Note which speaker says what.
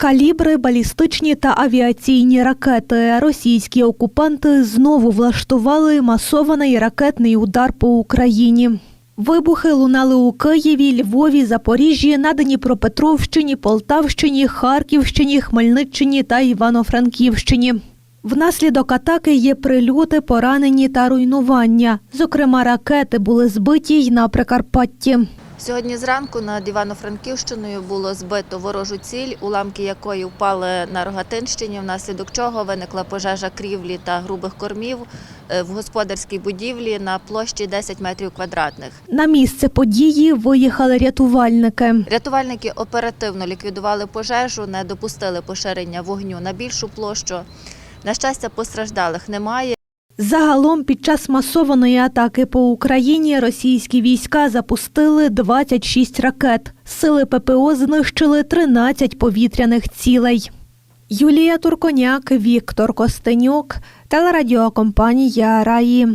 Speaker 1: Калібри, балістичні та авіаційні ракети. Російські окупанти знову влаштували масований ракетний удар по Україні. Вибухи лунали у Києві, Львові, Запоріжжі, на Дніпропетровщині, Полтавщині, Харківщині, Хмельниччині та Івано-Франківщині. Внаслідок атаки є прильоти, поранені та руйнування. Зокрема, ракети були збиті й на Прикарпатті.
Speaker 2: Сьогодні зранку над Івано-Франківщиною було збито ворожу ціль, уламки якої впали на Рогатинщині, внаслідок чого виникла пожежа крівлі та грубих кормів е, в господарській будівлі на площі 10 метрів квадратних.
Speaker 1: На місце події виїхали рятувальники.
Speaker 2: Рятувальники оперативно ліквідували пожежу, не допустили поширення вогню на більшу площу. На щастя, постраждалих немає.
Speaker 1: Загалом під час масованої атаки по Україні російські війська запустили 26 ракет. Сили ППО знищили 13 повітряних цілей. Юлія Турконяк, Віктор Костенюк, телерадіокомпанія Раї.